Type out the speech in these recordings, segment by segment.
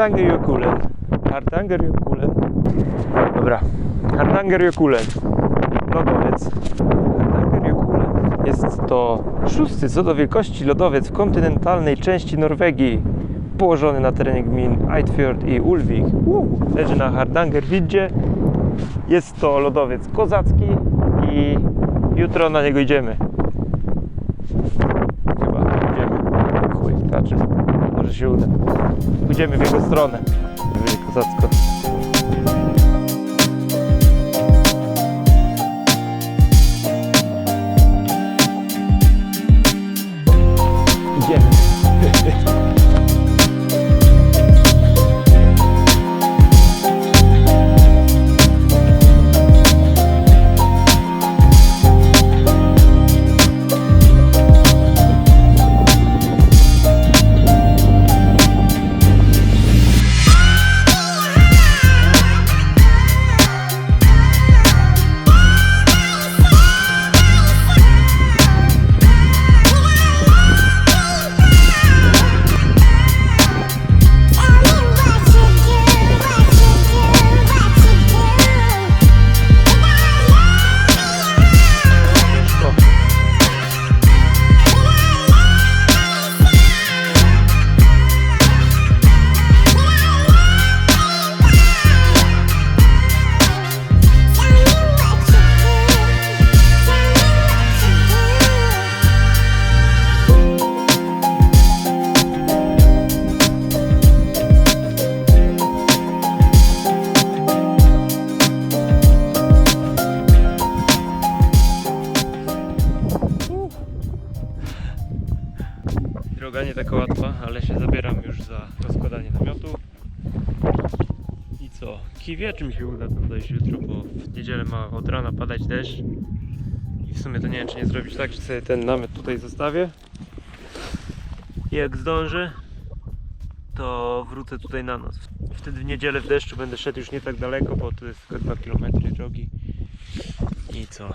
Hartanger Jokulen. Hartanger Jokulen. Dobra. Hartanger Jokulen. Lodowiec. Hardanger Jokulen. Jest to szósty co do wielkości lodowiec w kontynentalnej części Norwegii, położony na terenie gmin Eidfjord i Ulvik. Leży na Hardanger Widdzie. Jest to lodowiec kozacki i jutro na niego idziemy. Chyba idziemy. Chuj, znaczy, może się uda. Pójdziemy w jego stronę. Będzie kozacko. Droga nie taka łatwa, ale się zabieram już za rozkładanie namiotu. I co? Wie, czy mi się uda tam dojść jutro, bo w niedzielę ma od rana padać deszcz. I w sumie to nie wiem, czy nie zrobić tak, że sobie ten namiot tutaj zostawię. Jak zdążę, to wrócę tutaj na noc. Wtedy w niedzielę w deszczu będę szedł już nie tak daleko, bo to jest tylko 2 km drogi. I co?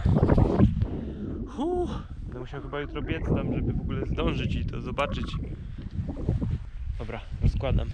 Huh. Będę musiał chyba jutro biec tam, żeby w ogóle zdążyć i to zobaczyć. Dobra, rozkładam.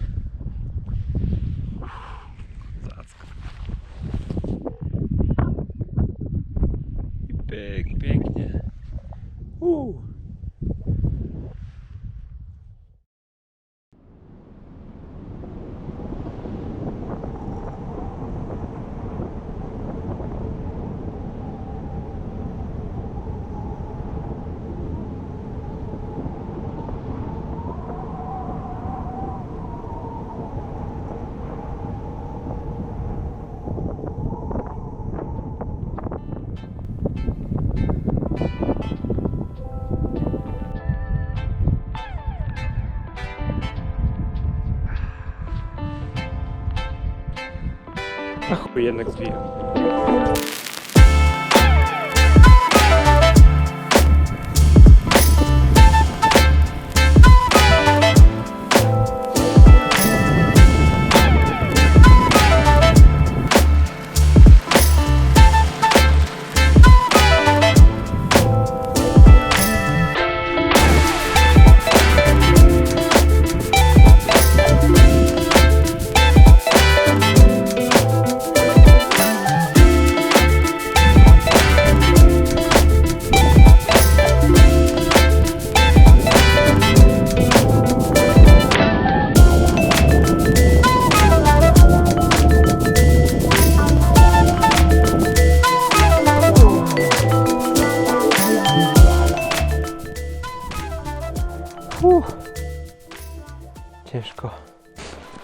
A chuj, jednak zwijam.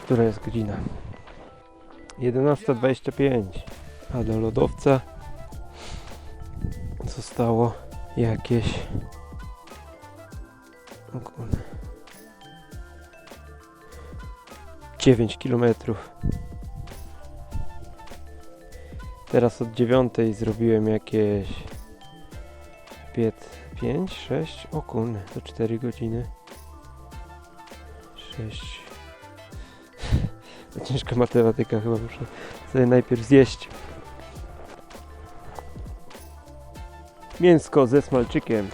Która jest godzina? 11.25. A do lodowca zostało jakieś. O kurde. 9 kilometrów. Teraz od 9 zrobiłem jakieś 5, 6, o to 4 godziny. 6. Ciężka matematyka, chyba muszę sobie najpierw zjeść. Mięsko ze smalczykiem.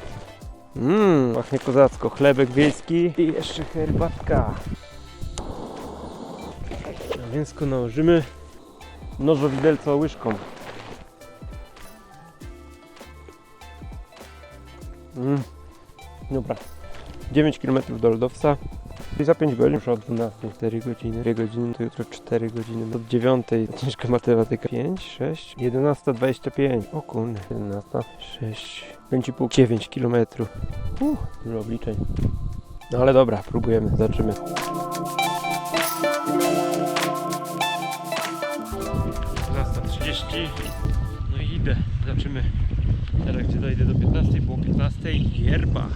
Mmm, pachnie kozacko. Chlebek wiejski i jeszcze herbatka. A mięsko nałożymy nowo widelco łyżką. Mm. Dobra. 9 km do lodowca. I za 5 godzin, już od 12, 4 godziny, 2 godziny, to jutro 4 godziny, od 9, ciężka matematyka, 5, 6, 11, 25, o kurde, 11, 6, 5,5, 9 km. Uh, dużo obliczeń. No ale dobra, próbujemy, zobaczymy. 12.30 No i idę, zobaczymy teraz gdzie dojdę do 15, było 15 Gierba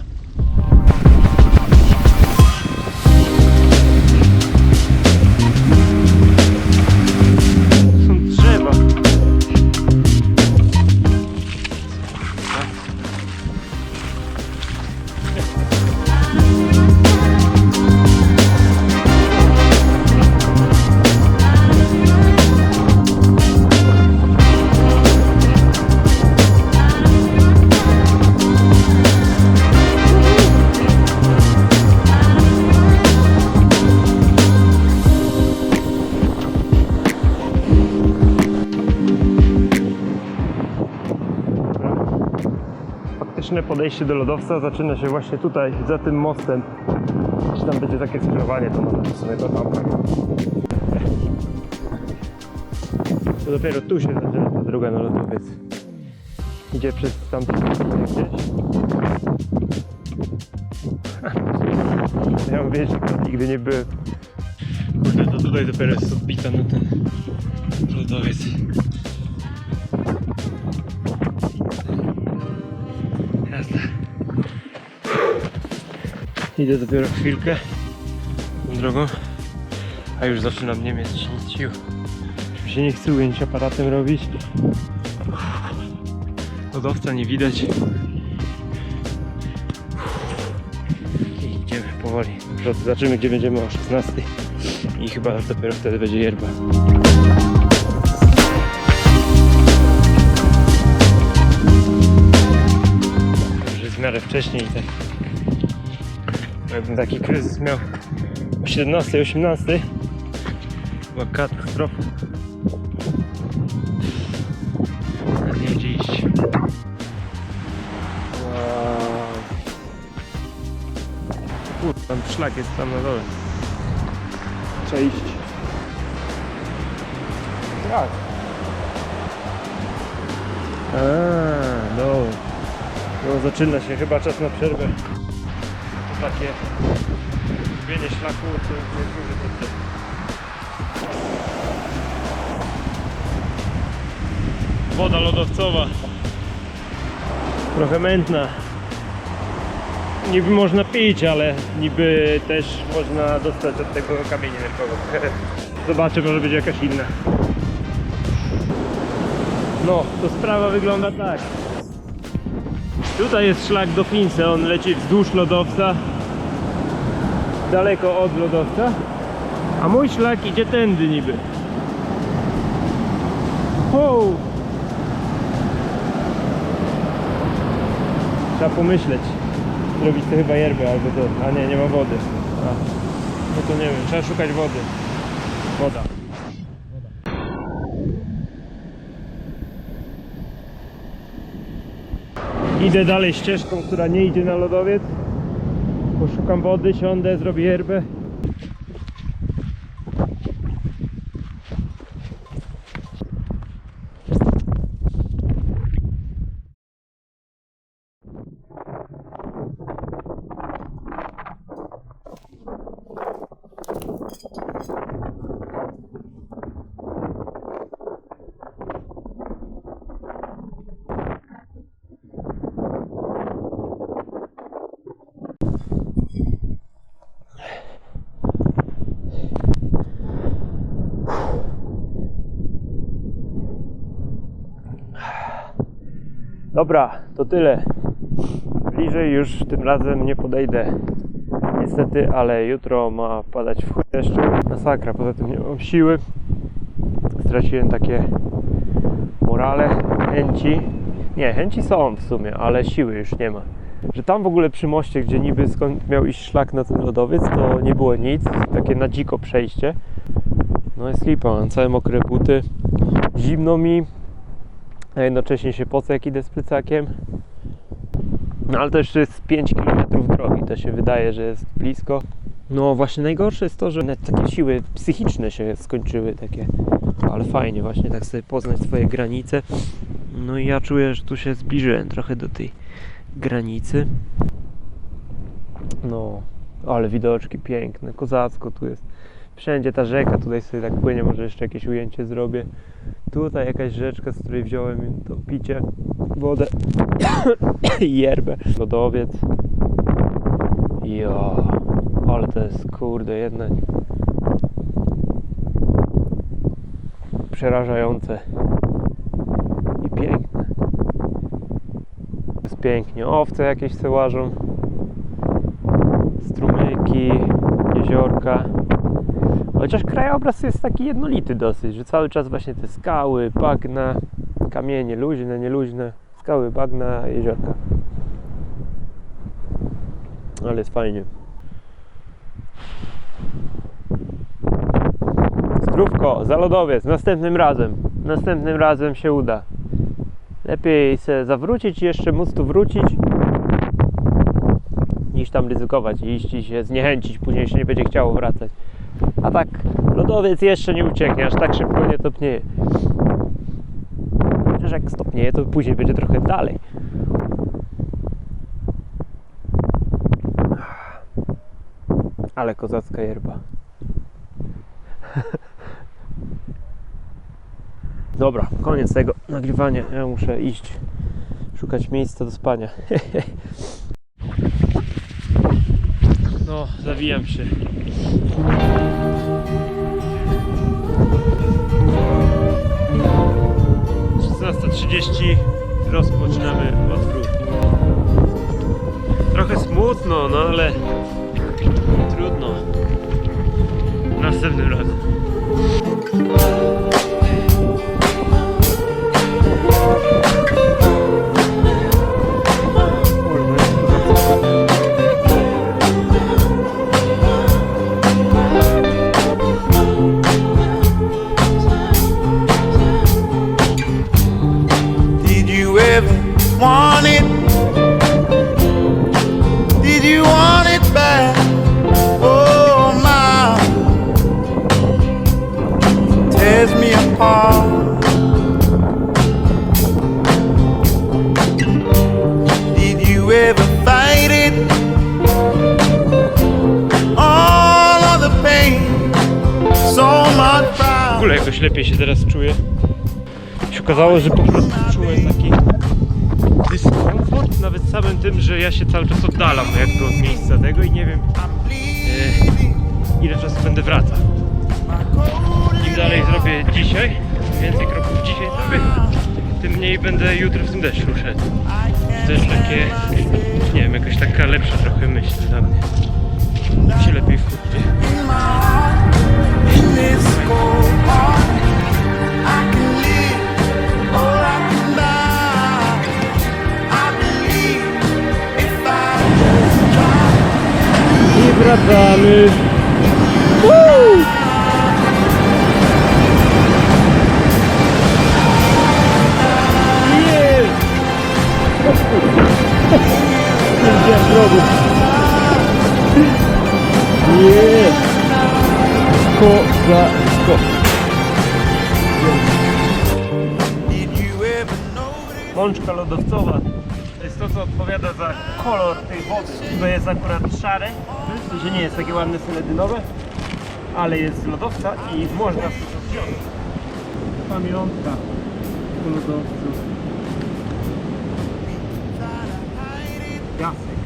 podejście do lodowca zaczyna się właśnie tutaj, za tym mostem. Czy tam będzie takie skrzyżowanie, to może to tam. To dopiero tu się zaczyna ta droga na lodowiec. Idzie przez stronę gdzieś. Ja wiedzieć, że tam nigdy nie byłem. Kurde, to tutaj dopiero jest odbita na ten lodowiec. Idę dopiero chwilkę drogą, a już zaczynam nie mieć nic sił. Już się nie chcę ujęć aparatem robić. Lodowca nie widać. Idziemy powoli. Zobaczymy gdzie będziemy o 16 i chyba dopiero wtedy będzie yerba. Już jest w miarę wcześniej tak. Jakbym taki kryzys miał o 17, 18 była katastrofa. Nie gdzie iść. Wow. Kurde, tam szlak jest tam na dole. Trzeba iść. Tak. A, no. No zaczyna się chyba czas na przerwę. Takie zgubienie szlaku to jest duży problem. Woda lodowcowa. Trochę mętna. Niby można pić, ale niby też można dostać od tego kamienia nerkowego. Zobaczę, może będzie jakaś inna. No, to sprawa wygląda tak. Tutaj jest szlak do Finse, on leci wzdłuż lodowca, daleko od lodowca, a mój szlak idzie tędy niby. Ho! Trzeba pomyśleć. Zrobić to chyba yerbę albo to. A nie, nie ma wody. A. No to nie wiem, trzeba szukać wody. Woda. Idę dalej ścieżką, która nie idzie na lodowiec. Poszukam wody, siądę, zrobię yerbę. Dobra, to tyle. Bliżej już tym razem nie podejdę. Niestety, ale jutro ma padać w chuj deszczu. Masakra, poza tym nie mam siły. Straciłem takie morale, chęci. Nie, chęci są w sumie, ale siły już nie ma. Że tam w ogóle przy moście, gdzie niby skąd miał iść szlak na ten lodowiec, to nie było nic. Takie na dziko przejście. No jest lipa, mam całe mokre buty. Zimno mi, a jednocześnie się pocę jak idę z plecakiem. No ale to jeszcze jest 5 km drogi, to się wydaje, że jest blisko. No właśnie najgorsze jest to, że takie siły psychiczne się skończyły takie. Ale fajnie właśnie tak sobie poznać swoje granice. No i ja czuję, że tu się zbliżyłem trochę do tej granicy. No, ale widoczki piękne, kozacko tu jest. Wszędzie ta rzeka, tutaj sobie tak płynie, może jeszcze jakieś ujęcie zrobię. Tutaj jakaś rzeczka, z której wziąłem to picie, wodę i yerbę. Lodowiec. Jo, ale to jest kurde jednak przerażające i piękne. Jest pięknie. Owce jakieś se łażą. Strumyki, jeziorka. Chociaż krajobraz jest taki jednolity dosyć, że cały czas właśnie te skały, bagna, kamienie luźne, nieluźne, skały, bagna, jeziorka. Ale jest fajnie. Zdrówko, za lodowiec, następnym razem. Następnym razem się uda. Lepiej se zawrócić i jeszcze móc tu wrócić, niż tam ryzykować i iść i się zniechęcić, później się nie będzie chciało wracać. A tak, lodowiec jeszcze nie ucieknie, aż tak szybko nie topnieje. Chociaż jak stopnieje, to później będzie trochę dalej. Ale kozacka yerba. Dobra, koniec tego nagrywania. Ja muszę iść szukać miejsca do spania. No, zawijam się. Trzydzieści rozpoczynamy odwrót. Trochę smutno, no ale trudno. Następnym razem. Want it? Did you want it back? Oh my, tears me apart. Did you ever fight it? All of the pain, so much W ogóle jakoś lepiej się teraz czuję. Się okazało, że po prostu nawet samym tym, że ja się cały czas oddalam jakby od miejsca tego i nie wiem e, ile czasu będę wracał. Im dalej zrobię dzisiaj, im więcej kroków dzisiaj zrobię, tym mniej będę jutro w tym deszczu szedł. To też takie, nie wiem, jakaś taka lepsza trochę myśl dla mnie. Się lepiej wchódźcie. Wracamy. Widziałem drogi. Jest! Kozacko. Notice? Mączka lodowcowa. To jest to, co odpowiada za kolor Tutaj jest akurat szare, w sensie nie jest takie ładne seledynowe, ale jest z lodowca i można. Pamiątka po lodowcu. Piasek.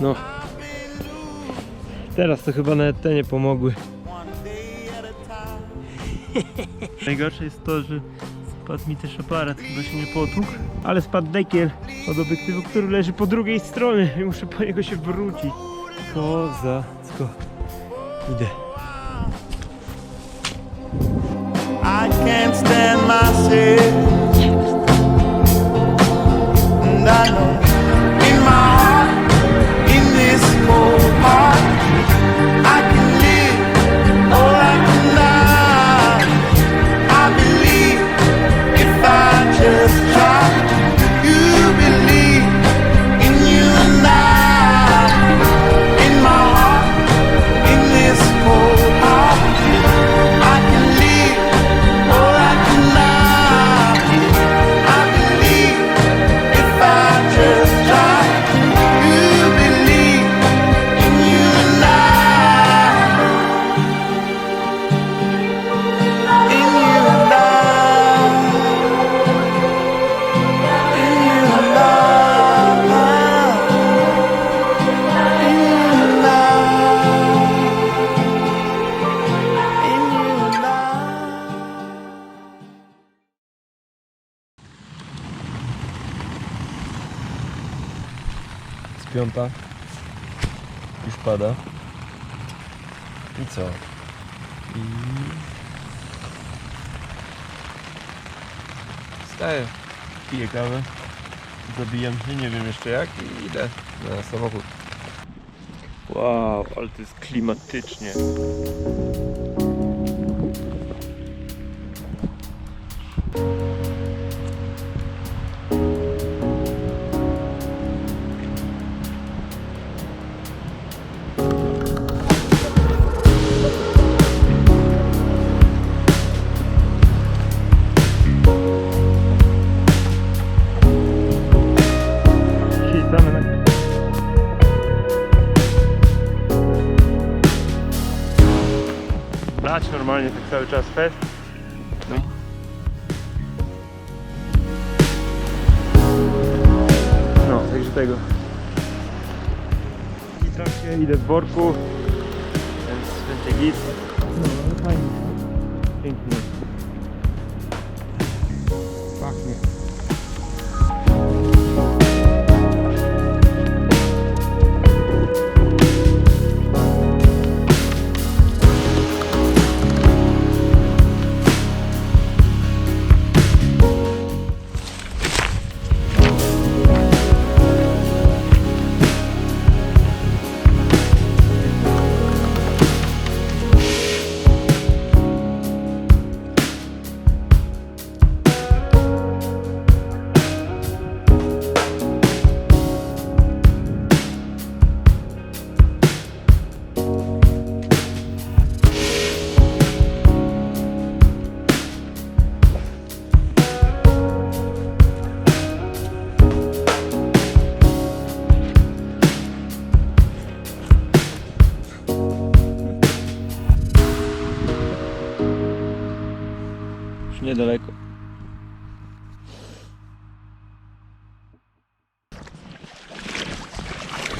No. Teraz to chyba nawet te nie pomogły. Najgorsze jest to, że spadł mi też aparat, chyba się nie potłukł, ale spadł dekiel od obiektywu, który leży po drugiej stronie i muszę po niego się wrócić. Kozacko. Idę. I can't stand myself. Wstaję, piję kawę, zabijam się, nie wiem jeszcze jak i idę na samochód. Wow, ale to jest klimatycznie. Dać normalnie tak cały czas fest. No. No, także tego. Witam się, idę w worku. Więc będzie git. Już niedaleko.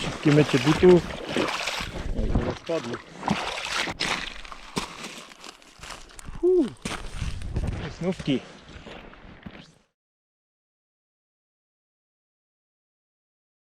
Szybkie mycie butów. Teraz spadły. Fuh. Snówki.